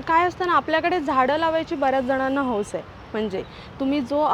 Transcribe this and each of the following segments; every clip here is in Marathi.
काय असतं ना आपल्याकडे झाडं लावायची बऱ्याच जणांना हौस आहे. म्हणजे तुम्ही जो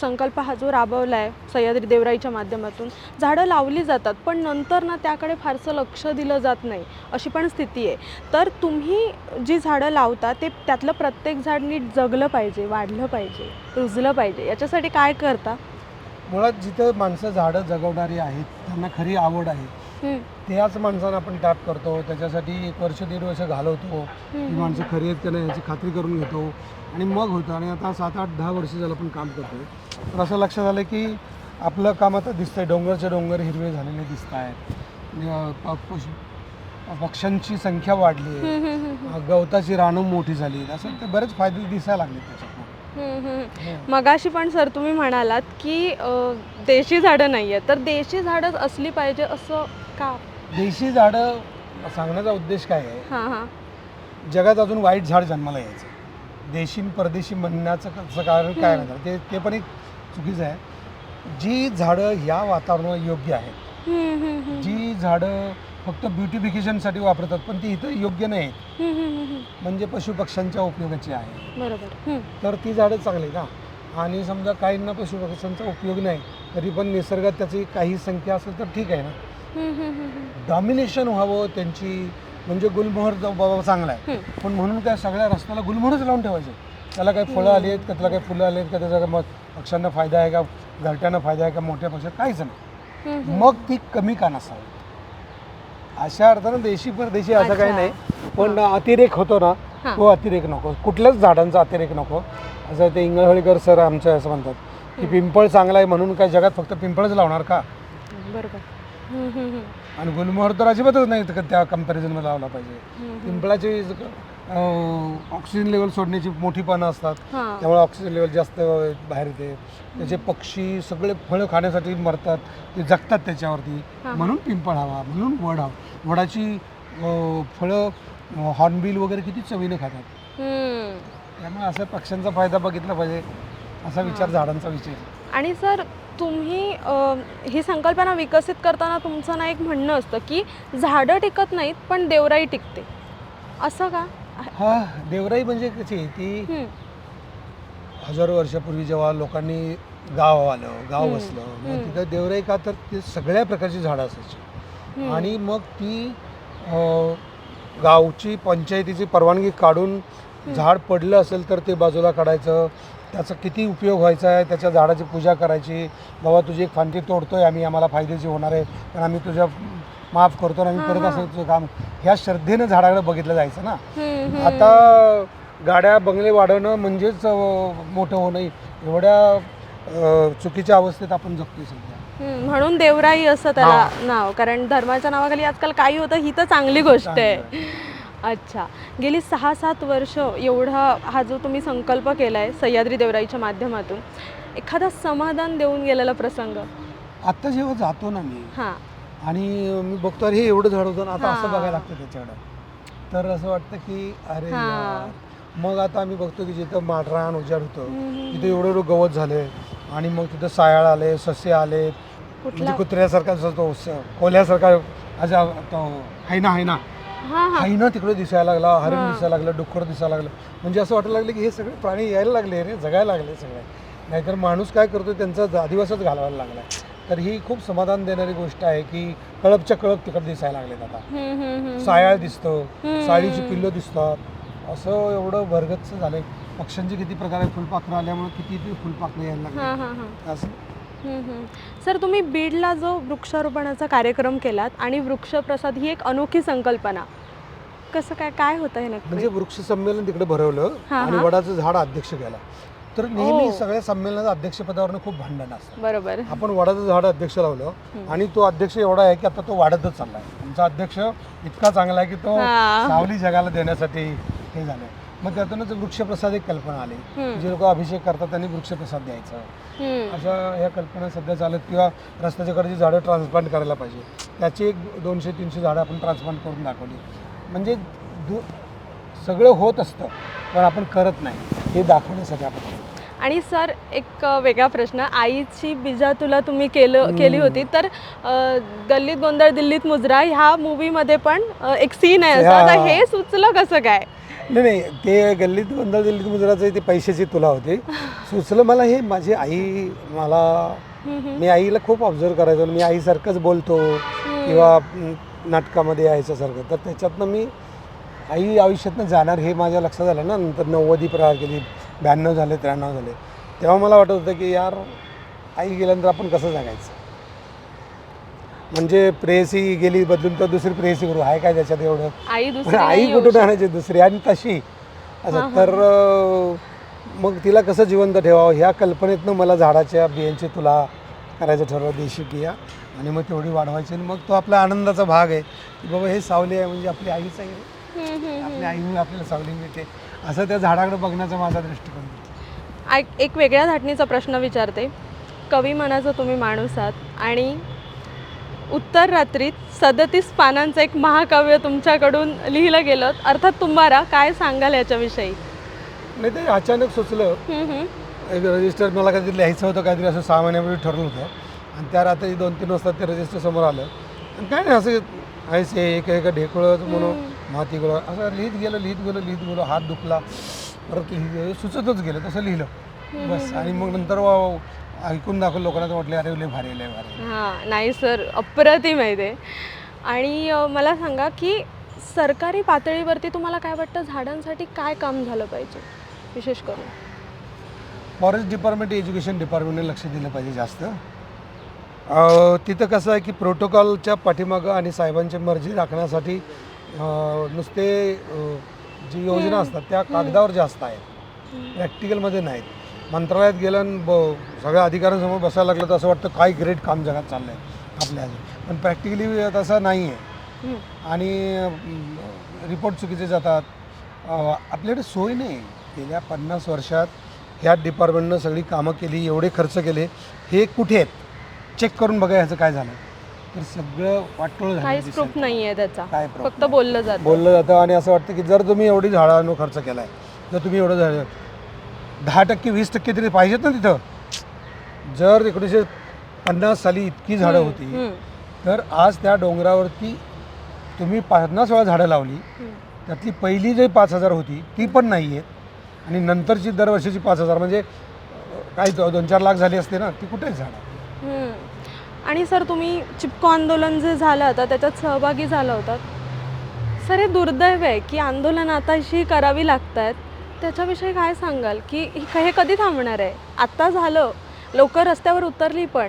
संकल्प हा जो राबवला आहे सह्याद्री देवराईच्या माध्यमातून झाडं लावली जातात पण नंतर ना त्याकडे फारसं लक्ष दिलं जात नाही अशी पण स्थिती आहे. तर तुम्ही जी झाडं लावता ते त्यातलं प्रत्येक झाड नीट जगलं पाहिजे वाढलं पाहिजे रुजलं पाहिजे याच्यासाठी काय करता? मुळात जिथं माणसं झाडं जगवणारी आहेत त्यांना खरी आवड आहे. त्याच माणसांना आपण टॅप करतो. त्याच्यासाठी एक वर्ष दीड वर्ष घालवतो. ही माणसं खरी आहेत का नाही याची खात्री करून घेतो. आणि मग होतं. आणि आता सात आठ दहा वर्ष झालं आपण काम करतोय. तर असं लक्षात आलं की आपलं काम आता दिसतंय. डोंगरचे डोंगर हिरवे झालेले दिसत आहेत पक्ष्यांची संख्या वाढली आहे. गवताची रानं मोठी झाली असं ते बरेच फायदे दिसायला लागले त्याच्यात हम्म. मगाशी पण सर तुम्ही म्हणालात की देशी झाडं नाही आहेत तर देशी झाडं असली पाहिजे असं का? देशी झाडं सांगण्याचा उद्देश काय आहे? हां हां. जगात अजून वाईट झाड जन्माला यायचं. देशी परदेशी म्हणण्याचं कसं कारण काय नाही ते ते पण एक चुकीचं आहे. जी झाडं ह्या वातावरणाला योग्य आहेत. हम्म, हम्म, हम्म. जी झाडं फक्त ब्युटिफिकेशनसाठी वापरतात पण ती इथं योग्य नाही हम्म, हम्म, हम्म, हम्म. म्हणजे पशुपक्ष्यांच्या उपयोगाची आहे. बरोबर. हम्म, तर ती झाडं चांगली ना? आणि समजा काहींना पशुपक्ष्यांचा उपयोग नाही तरी पण निसर्गात त्याची काही संख्या असेल तर ठीक आहे ना? डॉमिनेशन व्हावं त्यांची म्हणजे गुलमोहर जो बाबा चांगला आहे. पण म्हणून काय सगळ्या रस्त्याला गुलमोहरच लावून ठेवायचे. त्याला काही फळं आली आहेत का त्याला काही फुलं आली आहेत का त्याचा मग पक्ष्यांना फायदा आहे का घरट्यांना फायदा आहे का मोठ्या पक्षात काहीच नाही. मग ती कमी का नसावी? अशा अर्थानं देशी परदेशी असं काही. नाही. पण अतिरेक होतो ना. तो अतिरेक नको. कुठल्याच झाडांचा अतिरेक नको. असं ते इंगळहळीकर सर आमचं असं म्हणतात की पिंपळ चांगला आहे म्हणून काय जगात फक्त पिंपळच लावणार का? बरोबर. आणि गुलमोहर तर अजिबातच नाही तर त्या कम्पॅरिझनमध्ये लावला पाहिजे. पिंपळाची ऑक्सिजन लेवल सोडण्याची मोठी पानं असतात. त्यामुळे ऑक्सिजन लेवल जास्त बाहेर येते. त्याचे पक्षी सगळे फळं खाण्यासाठी मरतात. ते जगतात त्याच्यावरती. म्हणून पिंपळ हवा म्हणून वड हवा. वडाची फळं हॉर्नबिल वगैरे किती चवीने खातात. त्यामुळे असं पक्ष्यांचा फायदा बघितला पाहिजे. असा विचार झाडांचा विचार आणि सर तुम्ही ही संकल्पना विकसित करताना तुमचं ना एक म्हणणं असतं की झाडं टिकत नाहीत पण देवराई टिकते. असं का? हा देवराई म्हणजे कशी ती हजारो वर्षापूर्वी जेव्हा लोकांनी गाव आलं गाव. मग तिथं देवराई का तर ते सगळ्या प्रकारची झाडं असायची. आणि मग ती गावची पंचायतीची परवानगी काढून झाड पडलं असेल तर ते बाजूला काढायचं त्याचा किती उपयोग व्हायचा आहे त्याच्या झाडाची पूजा करायची बाबा तुझी एक फांदी तोडतोय आम्ही आम्हाला फायद्याची होणार आहे पण आम्ही तुझ्या माफ करतो आणि आम्ही परत असं तुझं काम ह्या श्रद्धेनं झाडाकडे बघितलं जायचं ना. आता गाड्या बंगले वाढवणं म्हणजेच मोठं होणं एवढ्या चुकीच्या अवस्थेत आपण जगतोय सध्या. म्हणून देवराई असं त्याला नाव. कारण धर्माच्या नावाखाली आजकाल काही होतं ही तर चांगली गोष्ट आहे. अच्छा गेली सहा सात वर्ष एवढा हा जो तुम्ही संकल्प केला आहे सह्याद्री देवराईच्या माध्यमातून एखादा समाधान देऊन गेलेला प्रसंग आता जेव्हा जातो ना मी हां आणि मी बघतो अरे हे एवढं झाड होतं ना आता असं. बघायला लागतं त्याच्याकडं तर असं वाटतं की अरे. यार. मग आता आम्ही बघतो की जिथं माडरान उजाड होतं. तिथे एवढं एवढं गवत झाले आणि मग तिथं सायाळ आले ससे आले म्हणजे कुत्र्यासारखा जो तो स- कोल्ह्यासारखा असा तो हैना हैना हां हां. हैना तिकडे दिसायला लागला हरिण. दिसायला लागलं डुक्कर दिसायला लागलं. म्हणजे असं वाटायला लागलं की हे सगळे प्राणी यायला लागले रे जगायला लागले सगळे. नाहीतर माणूस काय करतो त्यांचा जा- दिवसच घालवायला लागला तर ही खूप समाधान देणारी गोष्ट आहे की कळपच्या कळप तिकडे दिसायला लागलेत आता. सायाळ दिसतं. साळीची पिल्लं दिसतात. असं एवढं भरगच्च झालंय. पक्ष्यांचे किती प्रकार आहे फुलपाखरं आल्यामुळे किती फुलपाखरं यायला लागले. असं. सर तुम्ही बीडला जो वृक्षारोपणाचा कार्यक्रम केलात आणि वृक्षप्रसाद ही एक अनोखी संकल्पना. कसं काय काय होतं हे नक्की? म्हणजे वृक्ष संमेलन तिकडे भरवलं हां, आणि हां. वडाचं झाड अध्यक्ष केला. तर नेहमी ओ. सगळ्या संमेलनाचं अध्यक्षपदावरनं खूप भांडण असतं. बरोबर. आपण वडाचं झाड अध्यक्ष लावलं आणि तो अध्यक्ष एवढा आहे की आता तो वाढतच चाललाय. आमचा अध्यक्ष इतका चांगला आहे की तो हा. सावली जगाला देण्यासाठी हे झालंय. मग त्यातूनच वृक्षप्रसाद एक कल्पना आली. जे लोक अभिषेक करतात त्यांनी वृक्षप्रसाद द्यायचं. हम्म. अशा ह्या कल्पना सध्या चालत किंवा रस्त्याच्या कडची झाडं ट्रान्सप्लांट करायला पाहिजे. त्याची एक दोनशे तीनशे झाडं आपण ट्रान्सप्लांट करून दाखवली. म्हणजे दु सगळं होत असतं पण आपण करत नाही. हे दाखवण्यासाठी आपण. आणि सर एक वेगळा प्रश्न. आईची बिजा तुला तुम्ही केलं केली होती तर अ, गल्लीत गोंधळ दिल्लीत मुजरा ह्या मूवीमध्ये पण अ, एक सीन आहे असं. हा. आता हे. सुचलं कसं काय? नाही नाही ते गल्लीत गोंधळ दिल्लीत मुजराचं ते पैशाची तुला होती. सुचलं मला हे माझी आई मला हम्म, हम्म. मी आईला खूप ऑब्झर्व करायचो. मी आईसारखंच बोलतो. किंवा नाटकामध्ये यायच्यासारखं. तर त्याच्यातनं मी आई आयुष्यातनं जाणार हे माझ्या लक्षात आलं ना. नंतर नव्वदी प्रहार केली ब्याण्णव झाले त्र्याण्णव झाले. तेव्हा मला वाटत होतं की यार आई गेल्यानंतर आपण कसं जगायचं? म्हणजे प्रेयसी गेली बदलून तर दुसरी प्रेयसी करू. आहे काय त्याच्यात एवढं? आई पण दुसरी आई नाही येऊ कुठून आणायची? दुसरी आणि तशी. असं. तर अं, मग तिला कसं जिवंत ठेवावं? ह्या कल्पनेतनं मला झाडाच्या बियांची तुला करायचं ठरवलं देशी बिया. आणि मग तेवढी वाढवायची आणि मग तो आपला आनंदाचा भाग आहे. की बाबा हे सावली आहे म्हणजे आपली आईच आहे. आपल्या आईमुळे आपल्याला सावली मिळते. असं त्या झाडाकडे बघण्याचा माझा दृष्टिकोन आहे. एक वेगळ्या धाटणीचा प्रश्न विचारते. कवी मनाचा तुम्ही माणूस आहात आणि उत्तर रात्रीत सदतीस पानांचं एक महाकाव्य तुमच्याकडून लिहिलं गेलं. अर्थात तुम्हाला काय सांगाल याच्याविषयी? नाही ते अचानक सुचलं. एक रजिस्टर मला काहीतरी लिहायचं होतं काहीतरी असं सहा महिन्यापूर्वी ठरलं होतं. आणि त्या रात्री दोन तीन वाजता ते रजिस्टर समोर आलं. आणि काय नाही असं हे एक एक ढेकळं म्हणून माती गोळा. असं लिहित गेलं लिहित गेलं लिहित गेलो हात दुखला. परत लिहित गेलं सुचतच गेलं तसं लिहिलं. बस. आणि मग नंतर वा- ऐकून दाखवलं लोकांना म्हटलं अरे लय भारी लय भारी हां नाही सर अप्रतिम आहे ते. आणि मला सांगा की सरकारी पातळीवरती तुम्हाला काय वाटतं झाडांसाठी काय काम झालं पाहिजे विशेष करून? फॉरेस्ट डिपार्टमेंट एज्युकेशन डिपार्टमेंटने लक्ष दिलं पाहिजे जास्त. तिथं कसं आहे की प्रोटोकॉलच्या पाठीमागं आणि साहेबांची मर्जी राखण्यासाठी नुसते जी योजना असतात त्या कागदावर जास्त आहेत. प्रॅक्टिकलमध्ये नाहीत. मंत्रालयात गेलं ब सगळ्या अधिकाऱ्यांसमोर बसायला लागलं तर असं वाटतं काय ग्रेट काम जगात चाललं आहे आपल्या पण प्रॅक्टिकली तसं नाही आहे. आणि रिपोर्ट चुकीचे जातात. आपल्याकडे सोय नाही. गेल्या पन्नास वर्षात ह्या डिपार्टमेंटनं सगळी कामं केली एवढे खर्च केले. हे कुठे आहेत? चेक करून बघा ह्याचं काय झालं. तर सगळं वाटोळ काहीच प्रूफ नाही आहे त्याचा. काय proof? फक्त बोललं जातं. बोललं जातं आणि असं वाटतं की जर तुम्ही एवढी झाडांवर खर्च केला आहे जर तुम्ही एवढं झालं दहा टक्के वीस टक्के तरी पाहिजेत ना तिथं. जर एकोणीसशे पन्नास साली इतकी झाडं होती हम्म. तर आज त्या डोंगरावरती तुम्ही पन्नास वेळा झाडं लावली. त्यातली पहिली जी पाच हजार होती ती पण नाही आहेत आणि नंतरची दरवर्षीची पाच हजार म्हणजे काही दोन चार लाख झाली असते ना ती कुठेच हम्म. आणि सर तुम्ही चिपको आंदोलन जे झालं होतं त्याच्यात सहभागी झाला होतात सर हे दुर्दैव आहे की आंदोलन आता अशी करावी लागत आहेत त्याच्याविषयी काय सांगाल? की हे हे कधी थांबणार आहे? आत्ता झालं. लवकर रस्त्यावर उतरली पण.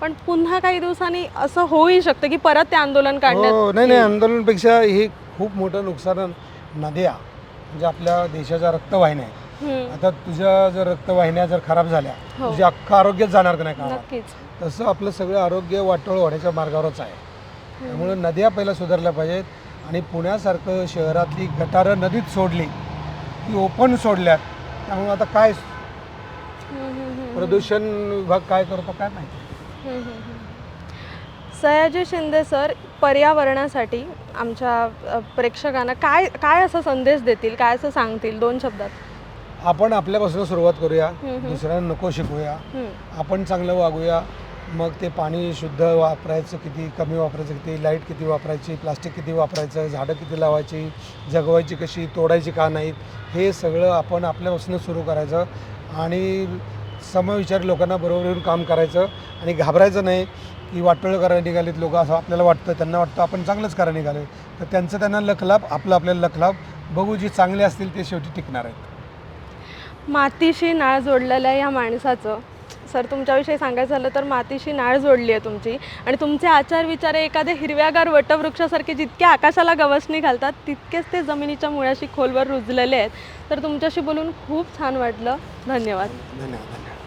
पण पुन्हा काही दिवसांनी असं होऊही शकतं की परत ते आंदोलन काढण्यात हो नाही नाही आंदोलनापेक्षा हे खूप मोठं नुकसान नद्या. म्हणजे आपल्या देशाच्या रक्तवाहिन्या आहेत. आता तुझ्या जर रक्तवाहिन्या जर खराब झाल्या हो. तुझे अख्खं आरोग्यच जाणार का नाही का नक्कीच. तसं आपलं सगळं आरोग्य वाटोळ होण्याच्या मार्गावरच आहे. त्यामुळे नद्या पहिल्या सुधारल्या पाहिजेत आणि पुण्यासारखं शहरातली गटारं नदीत सोडली ती ओपन सोडल्यात त्यामुळे आता काय. प्रदूषण विभाग काय करतो काय माहिती. सयाजी शिंदे सर पर्यावरणासाठी आमच्या प्रेक्षकांना काय काय असा संदेश देतील काय असं सांगतील दोन शब्दात? आपण आपल्यापासून सुरुवात करूया. दुसऱ्यांना नको शिकूया. आपण चांगलं वागूया मग ते पाणी शुद्ध वापरायचं किती कमी वापरायचं किती लाइट किती वापरायची प्लास्टिक किती वापरायचं झाडं किती लावायची जगवायची कशी तोडायची का नाहीत हे सगळं आपण आपल्यापासून सुरू करायचं. आणि समविचारी लोकांना बरोबर येऊन काम करायचं आणि घाबरायचं नाही की वाटोळं करायला निघालेत लोक असं आपल्याला वाटतं त्यांना वाटतं आपण चांगलंच करायला निघालो तर त्यांचं त्यांना लखलाभ आपलं आपल्याला लखलाभ बघू जे चांगले असतील ते शेवटी टिकणार आहेत. मातीशी नाळ जोडलेल्या या माणसाचं. सर तुमच्याविषयी सांगायचं झालं तर मातीशी नाळ जोडली आहे तुमची. आणि तुमचे आचार विचार एखाद्या हिरव्यागार वटवृक्षासारखे जितके आकाशाला गवसणी घालतात तितकेच ते जमिनीच्या मुळाशी खोलवर रुजलेले आहेत. तर तुमच्याशी बोलून खूप छान वाटलं. धन्यवाद धन्यवाद.